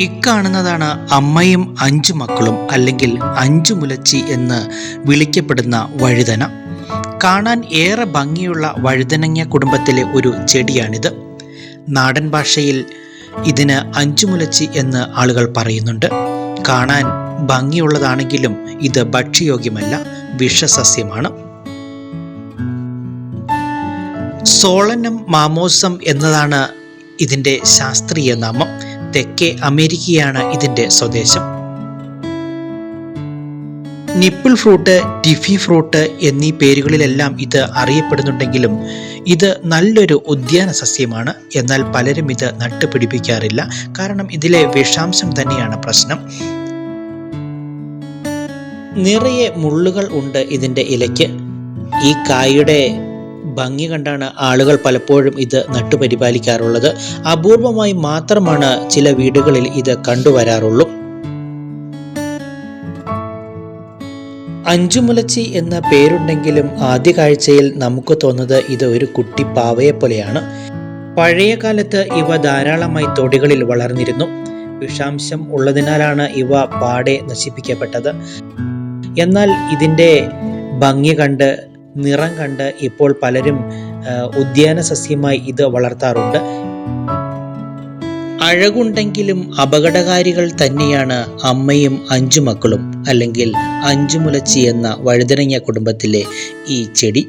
ഇക്കാണുന്നതാണ് അമ്മയും അഞ്ചു മക്കളും അല്ലെങ്കിൽ അഞ്ചു മുലച്ചി എന്ന് വിളിക്കപ്പെടുന്ന വഴുതന. കാണാൻ ഏറെ ഭംഗിയുള്ള വഴുതനങ്ങ കുടുംബത്തിലെ ഒരു ചെടിയാണിത്. നാടൻ ഭാഷയിൽ ഇതിന് അഞ്ചുമുലച്ചി എന്ന് ആളുകൾ പറയുന്നുണ്ട്. കാണാൻ ഭംഗിയുള്ളതാണെങ്കിലും ഇത് ഭക്ഷ്യയോഗ്യമല്ല വിഷസസ്യമാണ്. സോളനം മാമോസം എന്നതാണ് ഇതിന്റെ ശാസ്ത്രീയ നാമം. തെക്കേ അമേരിക്കയാണ് ഇതിന്റെ സ്വദേശം. നിപ്പിൾ ഫ്രൂട്ട് ടിഫി ഫ്രൂട്ട് എന്നീ പേരുകളിലെല്ലാം ഇത് അറിയപ്പെടുന്നുണ്ടെങ്കിലും ഇത് നല്ലൊരു ഉദ്യാന സസ്യമാണ്. എന്നാൽ പലരും ഇത് നട്ടുപിടിപ്പിക്കാറില്ല. കാരണം ഇതിലെ വിഷാംശം തന്നെയാണ് പ്രശ്നം. നിറയെ മുള്ളുകൾ ഉണ്ട് ഇതിന്റെ ഇലയ്ക്ക്. ഈ കായുടെ ഭംഗി കണ്ടാണ് ആളുകൾ പലപ്പോഴും ഇത് നട്ടുപരിപാലിക്കാറുള്ളത്. അപൂർവമായി മാത്രമാണ് ചില വീടുകളിൽ ഇത് കണ്ടുവരാറുള്ളൂ. അഞ്ചുമുലച്ചി എന്ന പേരുണ്ടെങ്കിലും ആദ്യ കാഴ്ചയിൽ നമുക്ക് തോന്നുന്നത് ഇത് ഒരു കുട്ടി പാവയെ പോലെയാണ്. പഴയ കാലത്ത് ഇവ ധാരാളമായി തൊടികളിൽ വളർന്നിരുന്നു. വിഷാംശം ഉള്ളതിനാലാണ് ഇവ പാടെ നശിപ്പിക്കപ്പെട്ടത്. എന്നാൽ ഇതിന്റെ ഭംഗി കണ്ട് നിറം കണ്ട് ഇപ്പോൾ പലരും ഉദ്യാന സസ്യമായി ഇത് വളർത്താറുണ്ട്. അഴകുണ്ടെങ്കിലും അപകടകാരികൾ തന്നെയാണ് അമ്മയും അഞ്ചു മക്കളും അല്ലെങ്കിൽ അഞ്ചുമുലച്ചി എന്ന വഴുതനങ്ങ കുടുംബത്തിലെ ഈ ചെടി.